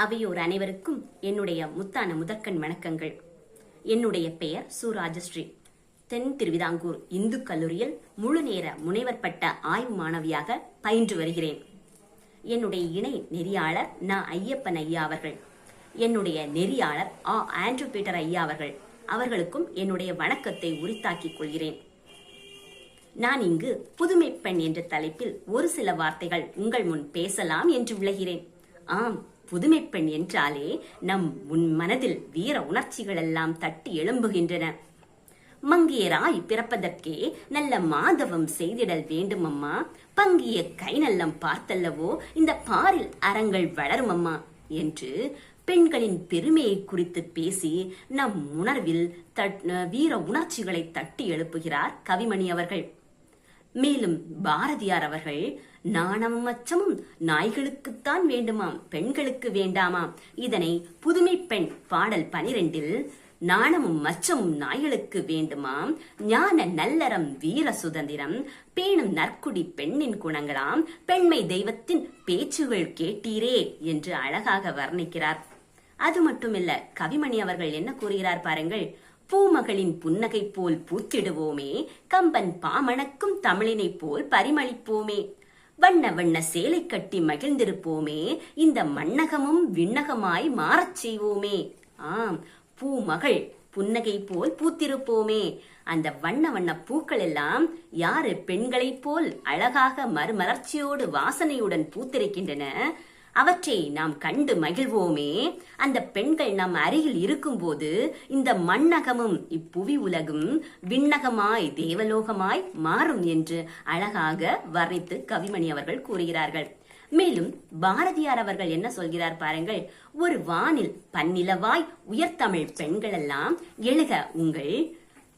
அவையோர் அனைவருக்கும் என்னுடைய முத்தான முதற்கண் வணக்கங்கள். என்னுடைய பெயர் சு ராஜஸ்ரீ தென் திருவிதாங்கூர் இந்து கல்லூரியில் முழு நேர முனைவர் பட்ட ஆய்வு மாணவியாக பயின்று வருகிறேன். என்னுடைய இணை நெறியாளர் நா ஐயப்பன் ஐயா அவர்கள். என்னுடைய நெறியாளர் ஆ ஆண்ட்ரூ பீட்டர் ஐயா அவர்கள். அவர்களுக்கும் என்னுடைய வணக்கத்தை உரித்தாக்கிக் கொள்கிறேன். நான் இங்கு புதுமை பெண் என்ற தலைப்பில் ஒரு சில வார்த்தைகள் உங்கள் முன் பேசலாம் என்று விளைகிறேன் ஆம் புதுமை பெண் என்றாலே நம் உன் மனதில் வீர உணர்ச்சிகள் எல்லாம் தட்டி எழும்புகின்றன. மங்கையராய் பிறப்பதற்கே நல்ல மாதவம் செய்திடல் வேண்டும் அம்மா பங்கிய கை நல்லம் பார்த்தல்லவோ இந்த பாரில் அறங்கள் வளரும் அம்மா என்று பெண்களின் பெருமையை குறித்து பேசி நம் உணர்வில் தட்- வீர உணர்ச்சிகளை தட்டி எழுப்புகிறார் கவிமணி அவர்கள். மேலும் பாரதியார் அவர்கள் நாணமும் அச்சமும் நாய்களுக்குத்தான் வேண்டுமாம் பெண்களுக்கு வேண்டாமாம். இதனை புதுமை பெண் பாடல் பனிரெண்டில் நாணமும் மச்சமும் நாய்களுக்கு வேண்டுமாம் ஞான நல்லறம் வீர சுதந்திரம் பேணும் நற்குடி பெண்ணின் குணங்களாம் பெண்மை தெய்வத்தின் பேச்சுகள் கேட்டீரே என்று அழகாக வர்ணிக்கிறார். அது மட்டுமில்ல கவிமணி அவர்கள் என்ன கூறுகிறார் பாருங்கள் பூமகளின் புன்னகை போல் பூத்திடுவோமே கம்பன் பாமணக்கும் தமிழினைப் போல் பரிமளிப்போமே. வண்ண வண்ண சேலை கட்டி மகிழ்ந்திருப்போமே. இந்த மண்ணகமும் விண்ணகமாய் மாறச் செய்வோமே. ஆம் பூமகள் புன்னகை போல் பூத்திருப்போமே. அந்த வண்ண வண்ண பூக்கள் எல்லாம் யாரு பெண்களைப் போல் அழகாக மறுமலர்ச்சியோடு வாசனையுடன் பூத்திருக்கின்றன? அவற்றை நாம் கண்டு மகிழ்வோமே. அந்த பெண்கள் நம் அருகில் இருக்கும்போது இந்த மண்ணகமும் இப்புவி உலகும் விண்ணகமாய் தேவலோகமாய் மாறும் என்று அழகாக வர்ணித்து கவிமணி அவர்கள் கூறுகிறார்கள். மேலும் பாரதியார் அவர்கள் என்ன சொல்கிறார் பாருங்கள் ஒரு வானில் பன்னிலவாய் உயர்தமிழ் பெண்களெல்லாம் எழுக உங்கள்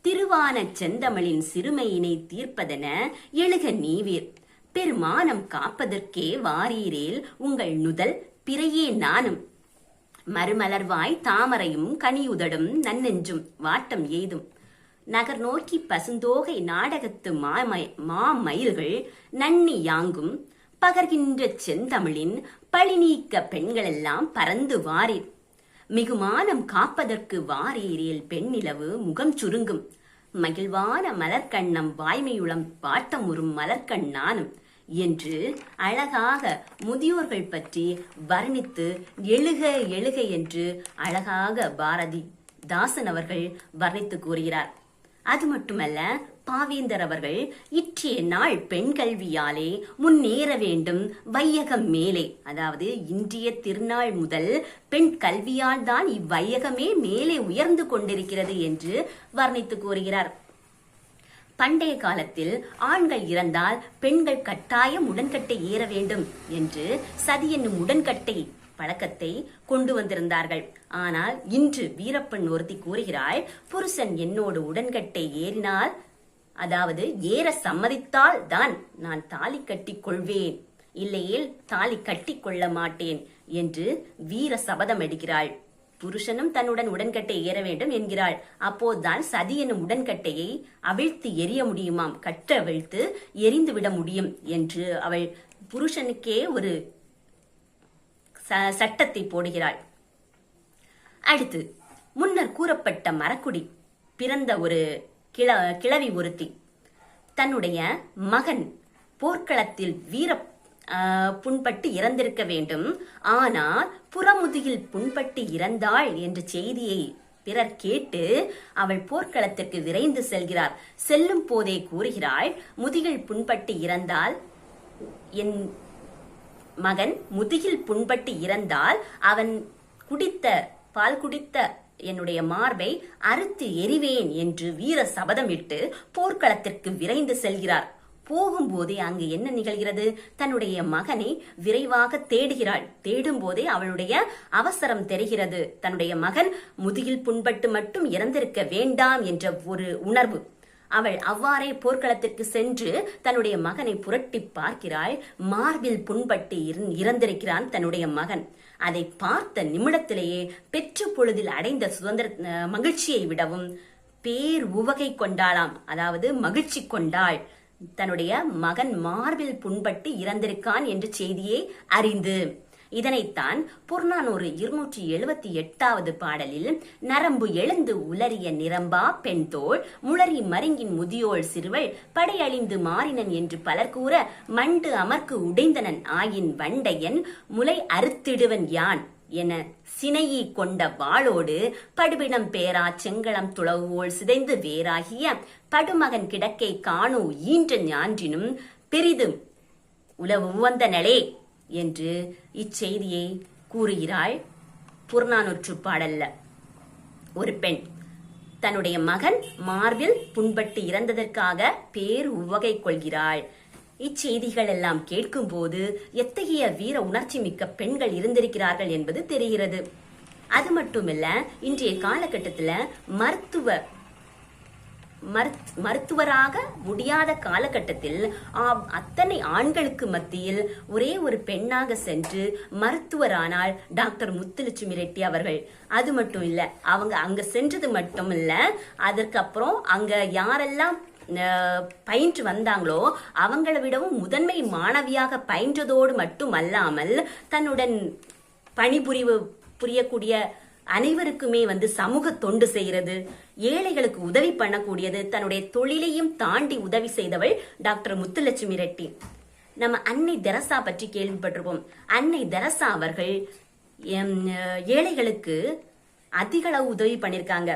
திருவான செந்தமிழின் சிறுமையினை தீர்ப்பதென எழுக நீவீர். பெருமானம் காப்பதற்கே வாரீரேல் உங்கள் நுதல் பிறையே நானும். மறுமலர்வாய் தாமரையும் கனியுதடும் நன்னெஞ்சும் வாட்டம் எய்தும். நகர் நோக்கி பசுந்தோகை நாடகத்து மாமயில்கள் நன்னி யாங்கும். பகர்கின்ற செந்தமிழின் பழி நீக்க பெண்களெல்லாம் பறந்து வாரீர். மிகுமானம் காப்பதற்கு வாரீரேல் பெண்ணிலவு முகம் சுருங்கும். மகிழ்வான மலர்க்கண்ணம் வாய்மையுளம் பாட்டமுறும் மலர்க்கண் நானும். என்று அழகாக முதியோர்கள் பற்றி வர்ணித்து எழுக எழுக என்று அழகாக பாரதி தாசன் அவர்கள் வர்ணித்து கூறுகிறார். அது மட்டுமல்ல பாவேந்தர் அவர்கள் இற்றைய நாள் பெண் கல்வியாலே முன்னேற வேண்டும் வையகம் மேலே. அதாவது இன்றைய திருநாள் முதல் பெண் கல்வியால் தான் இவ்வையகமே மேலே உயர்ந்து கொண்டிருக்கிறது என்று வர்ணித்து கூறுகிறார். பண்டைய காலத்தில் ஆண்கள் இறந்தால் பெண்கள் கட்டாயம் உடன்கட்டை ஏற வேண்டும் என்று சதி என்னும் உடன்கட்டை பழக்கத்தை கொண்டு வந்திருந்தார்கள். ஆனால் இன்று வீரப்பன் ஒருத்தி கூறுகிறாள் புருஷன் என்னோடு உடன்கட்டை ஏறினால் அதாவது ஏற சம்மதித்தால் தான் நான் தாலி கட்டிக் கொள்வேன். இல்லையேல் தாலி கட்டி கொள்ள மாட்டேன் என்று வீர சபதம் எடுக்கிறாள் புருஷனும் தன்னுடன் உடன்கட்டை ஏற வேண்டும் என்கிறாள். அப்போதுதான் சதி என்னும் உடன்கட்டையை அவிழ்த்து எரிய முடியுமாம். கற்ற அவிழ்த்து எரிந்து விட முடியும் என்று அவள் புருஷனுக்கே ஒரு ச- சட்டத்தை போடுகிறாள். அடுத்து முன்னர் கூறப்பட்ட மரக்குடி பிறந்த ஒரு கிள கிழவி ஒருத்தி. தன்னுடைய மகன் போர்க்களத்தில் வீர புண்பட்டு இறந்திருக்க வேண்டும். ஆனால் புறமுதுகில் புண்பட்டு இறந்தாள் என்ற செய்தியை பிறர் கேட்டு அவள் போர்க்களத்திற்கு விரைந்து செல்கிறார். செல்லும் போதே கூறுகிறாள் முதுகில் புண்பட்டு இறந்தால் என் மகன் முதுகில் புண்பட்டு இறந்தால் அவன் குடித்த பால் குடித்த என்னுடைய மார்பை அறுத்து எறிவேன் என்று வீர சபதமிட்டு போர்க்களத்திற்கு விரைந்து செல்கிறார். போகும்போதே அங்கு என்ன நிகழ்கிறது? தன்னுடைய மகனை விரைவாக தேடுகிறாள். தேடும் போதே அவளுடைய அவசரம் தெரிகிறது. தன்னுடைய மகன் முதுகில் புண்பட்டு மட்டும் இறந்திருக்க வேண்டாம் என்ற ஒரு உணர்வு. அவள் அவ்வாறே போர்க்களத்திற்கு சென்று தன்னுடைய மகனை புரட்டி பார்க்கிறாள். மார்பில் புண்பட்டு இறந்திருக்கிறான் தன்னுடைய மகன். அதை பார்த்த நிமிடத்திலேயே பெற்ற பொழுதில் அடைந்த சுதந்திர அஹ், மகிழ்ச்சியை விடவும் பேர் உவகை கொண்டாளாம். அதாவது மகிழ்ச்சி கொண்டாள். தன்னுடைய மகன் மார்பில் புண்பட்டு இறந்திருக்கான் என்ற செய்தியை அறிந்து. இதனைத்தான் புறநானூறு இருநூற்றி எழுபத்தி எட்டாவது பாடலில் நரம்பு எழுந்து உலரிய நிரம்பா பெண்தோள் முளறி மருங்கின் முதியோள் சிறுவள் படையழிந்து மாறினன் என்று பலர் கூற மண்டு அமர்க்கு உடைந்தனன் ஆயின் வண்டையன் முலை அறுத்திடுவன் யான். என சினையி கொண்ட வாளோடு படுபிடம் பேரா செங்களம் துளவோள் சிதைந்து வேறாகிய படுமகன் கிடக்கை காணோ ஈன்ற ஞான்றினும் பெரிதும் உலவு உவந்தனளே என்று இச்செய்தியை கூறுகிறாள் புறநானூற்று பாடல்ல. ஒரு பெண் தன்னுடைய மகன் மார்பில் புண்பட்டு இறந்ததற்காக பேர் உவகை கொள்கிறாள். இச்செய்திகள் எல்லாம் கேட்கும்போது எத்தகைய வீர உணர்ச்சி மிக்க பெண்கள் இருந்திருக்கிறார்கள் என்பது தெரிகிறது. அது மட்டுமில்ல இன்றைய காலகட்டத்தில் மருத்துவ மருத்- மருத்துவராக முடியாத காலகட்டத்தில் அத்தனை ஆண்களுக்கு மத்தியில் ஒரே ஒரு பெண்ணாக சென்று மருத்துவரானால் டாக்டர் முத்துலட்சுமி ரெட்டி அவர்கள். அது மட்டும் இல்ல அவங்க அங்க சென்றது மட்டும் இல்ல அதற்கப்புறம் அங்க யாரெல்லாம் பயின்று வந்தாங்களோ அவங்களை விடவும் முதன்மை மாணவியாக பயின்றதோடு மட்டுமல்லாமல் தன்னுடன் பணிபுரிவு புரியக்கூடிய அனைவருக்குமே வந்து சமூக தொண்டு செய்கிறது. ஏழைகளுக்கு உதவி பண்ணக்கூடியது. தன்னுடைய தொழிலையும் தாண்டி உதவி செய்தவள் டாக்டர் முத்துலட்சுமி ரெட்டி. நம்ம அன்னை தெரசா பற்றி கேள்விப்பட்டிருப்போம். அன்னை தெரசா அவர்கள் ஏழைகளுக்கு அதிகளவு உதவி பண்ணியிருக்காங்க.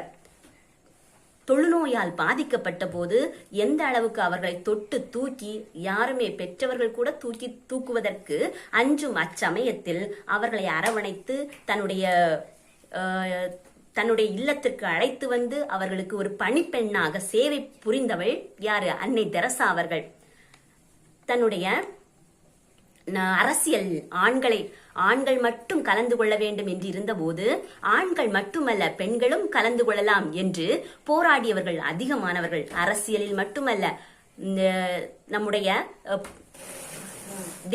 தொழுநோயால் பாதிக்கப்பட்ட போது எந்த அளவுக்கு அவர்களை தொட்டு தூக்கி யாருமே பெற்றவர்கள் கூட தூக்கி தூக்குவதற்கு அஞ்சும் அச்சமயத்தில் அவர்களை அரவணைத்து தன்னுடைய தன்னுடைய இல்லத்திற்கு அழைத்து வந்து அவர்களுக்கு ஒரு பணிப்பெண்ணாக சேவை புரிந்தவள் யாரு? அன்னை தெரசா அவர்கள். தன்னுடைய அரசியல் ஆண்களை ஆண்கள் மட்டும் கலந்து கொள்ள வேண்டும் என்று இருந்தபோது ஆண்கள் மட்டுமல்ல பெண்களும் கலந்து கொள்ளலாம் என்று போராடியவர்கள் அதிகமானவர்கள். அரசியலில் மட்டுமல்ல நம்முடைய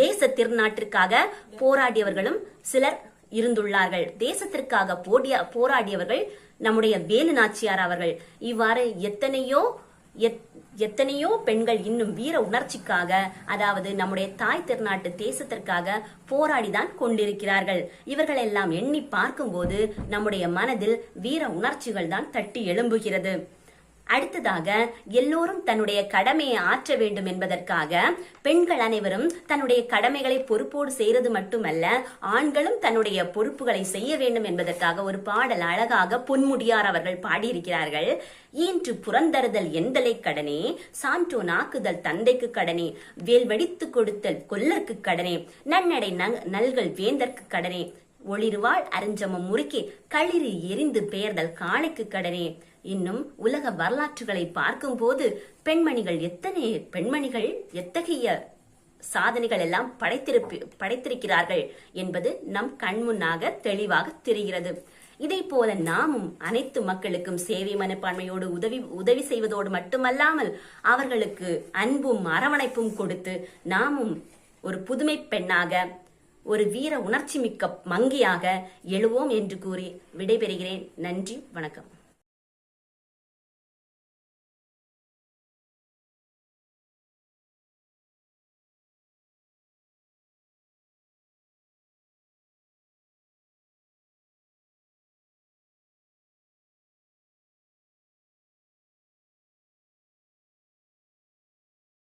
தேச திருநாட்டிற்காக போராடியவர்களும் சிலர் இருந்துள்ளார்கள். தேசத்திற்காக போடிய போராடியவர்கள் நம்முடைய வேலு நாச்சியார் அவர்கள். இவ்வாறு எத்தனையோ எத்- எத்தனையோ பெண்கள் இன்னும் வீர உணர்ச்சிக்காக அதாவது நம்முடைய தாய் திருநாட்டு தேசத்திற்காக போராடிதான் கொண்டிருக்கிறார்கள். இவர்களெல்லாம் எண்ணி பார்க்கும்போது நம்முடைய மனதில் வீர உணர்ச்சிகள் தான் தட்டி எழும்புகிறது. அடுத்ததாக எல்லோரும் தன்னுடைய கடமையை ஆற்ற வேண்டும் என்பதற்காக பெண்கள் அனைவரும் தன்னுடைய கடமைகளை பொறுப்போடு செய்வது மட்டுமல்ல ஆண்களும் தன்னுடைய பொறுப்புகளை செய்ய வேண்டும் என்பதற்காக ஒரு பாடல் அழகாக பொன்முடியார் அவர்கள் பாடியிருக்கிறார்கள். ஈன்று புறந்தறுதல் எந்தலை கடனே சான்றோ நாக்குதல் தந்தைக்கு கடனே வேல் வெடித்து கொடுத்தல் கொல்லர்க்கு கடனே நன்னடை நல்கள் வேந்தற்கு கடனே ஒளிர்வாள் அருஞ்சமம் முறுக்கி களிறு எரிந்து பெயர்தல் காணைக்கு கடனே. இன்னும் உலக வரலாற்றுகளை பார்க்கும்போது பெண்மணிகள் எத்தனை பெண்மணிகள் எத்தகைய சாதனைகள் எல்லாம் படைத்திருப்பி படைத்திருக்கிறார்கள் என்பது நம் கண்முன்னாக தெளிவாக தெரிகிறது. இதை போல நாமும் அனைத்து மக்களுக்கும் சேவை மனப்பான்மையோடு உதவி உதவி செய்வதோடு மட்டுமல்லாமல் அவர்களுக்கு அன்பும் அரவணைப்பும் கொடுத்து நாமும் ஒரு புதுமை பெண்ணாக ஒரு வீர உணர்ச்சி மிக்க மங்கியாக எழுவோம் என்று கூறி விடைபெறுகிறேன். நன்றி வணக்கம்.